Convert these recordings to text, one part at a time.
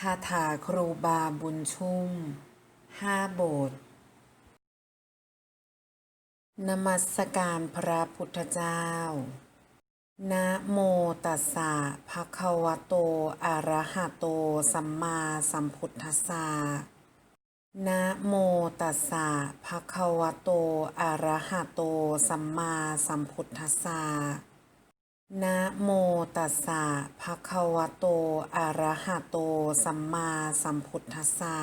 คาถาครูบาบุญชุ่มห้าบท นมัสการพระพุทธเจ้า นะโมตัสสะภะคะวะโต อะระหะโต สัมมาสัมพุทธัสสะ นะโมตัสสะภะคะวะโต อะระหะโต สัมมาสัมพุทธัสสะ นะโมตัสสะภะคะวะโต อะระหะโต สัมมาสัมพุทธัสสะ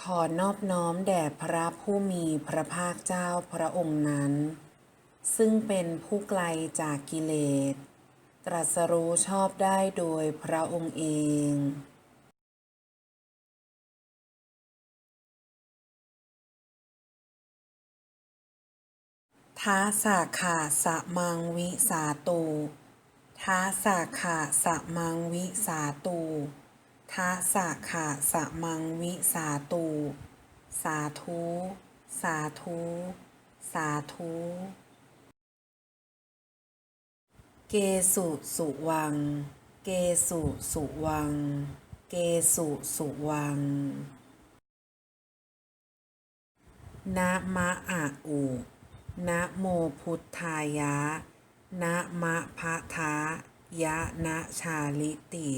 ขอนอบน้อมแด่พระผู้มีพระภาคเจ้าพระองค์นั้น ซึ่งเป็นผู้ไกลจากกิเลส ตรัสรู้ชอบได้โดยพระองค์เอง ท้าสาขาสะมังวิสาตูท้าสาขาสะมังวิสาตูท้าสาขาสะมังวิสาตู สาธุ สาธุ สาธุ เกสุสุวัง เกสุสุวัง เกสุสุวังนะมะอะอุ นะโมพุทธายะ นะมะพะทะยะนะชาลิติ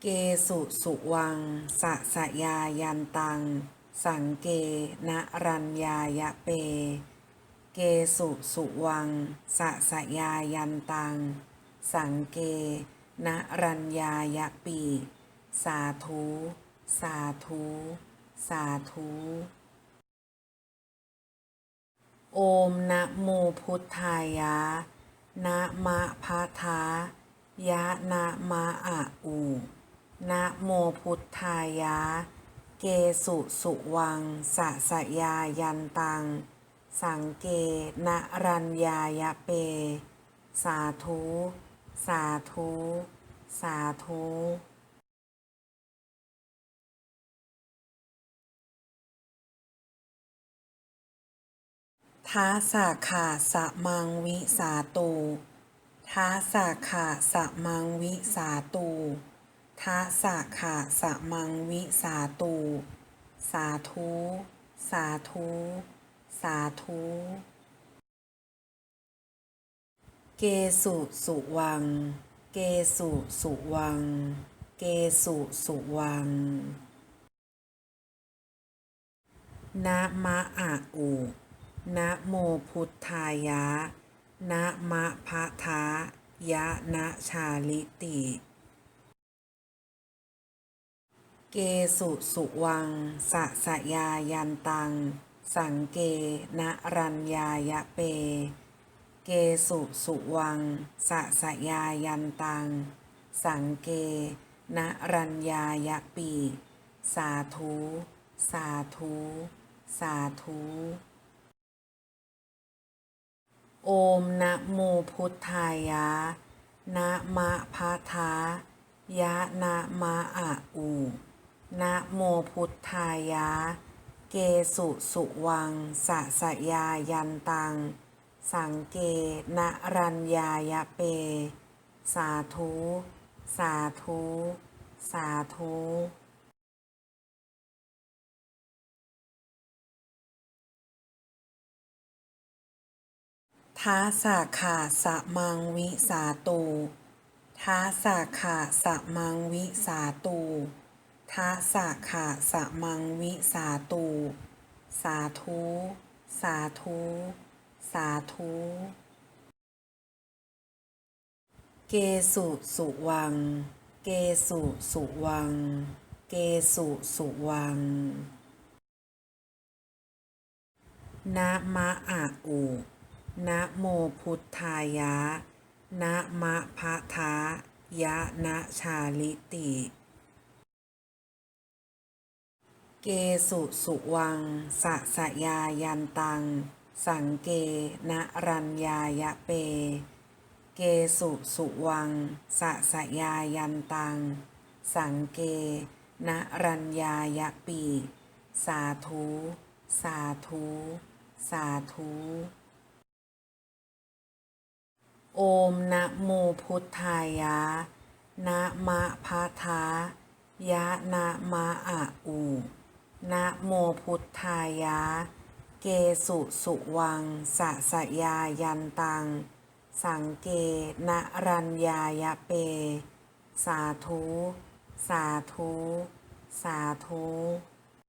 เกสุสุวัง สะสะยายันตัง สังเกนะรัญญายะเป เกสุสุวัง สะสะยายันตัง สังเกนะรัญญายะปี สาธุ สาธุ สาธุ โอมนะโมพุทธายะ นะมะพะทะยะนะมะอะอุนะโมพุทธายะ เกสุสุวังสะสะยายันตัง สังเกนะรัญญายะเป สาธุ สาธุ สาธุ ท้าสาขาสะมังวิสาตูท้าสาขาสะมังวิสาตูท้าสาขาสะมังวิสาตู สาธุ สาธุ สาธุ เกสุสุวัง เกสุสุวัง เกสุสุวังนะมะอะอุ นะโมพุทธายะ นะมะพะทะยะนะชาลิติ เกสุสุวัง สะสะยายันตัง สังเกนะรัญญายะเป เกสุสุวัง สะสะยายันตัง สังเกนะรัญญายะปี สาธุ สาธุ สาธุ โอมนะโมพุทธายะ นะมะพะทะยะนะมะอะอุนะโมพุทธายะ เกสุสุวังสะสะยายันตัง สังเกนะรัญญายะเป สาธุ สาธุ สาธุ ท้าสาขาสะมังวิสาตูท้าสาขาสะมังวิสาตูท้าสาขาสะมังวิสาตู สาธุ สาธุ สาธุ เกสุสุวัง เกสุสุวัง เกสุสุวังนะมะอะอุ นะโมพุทธายะ นะมะพะทะยะนะชาลิติ เกสุสุวัง สะสะยายันตัง สังเกนะรัญญายะเป เกสุสุวัง สะสะยายันตัง สังเกนะรัญญายะปี สาธุ สาธุ สาธุ โอมนะโมพุทธายะ นะมะพะทะยะนะมะอะอูนะโมพุทธายะ เกสุสุวังสะสะยายันตัง สังเกนะรัญญายะเป สาธุ สาธุ สาธุ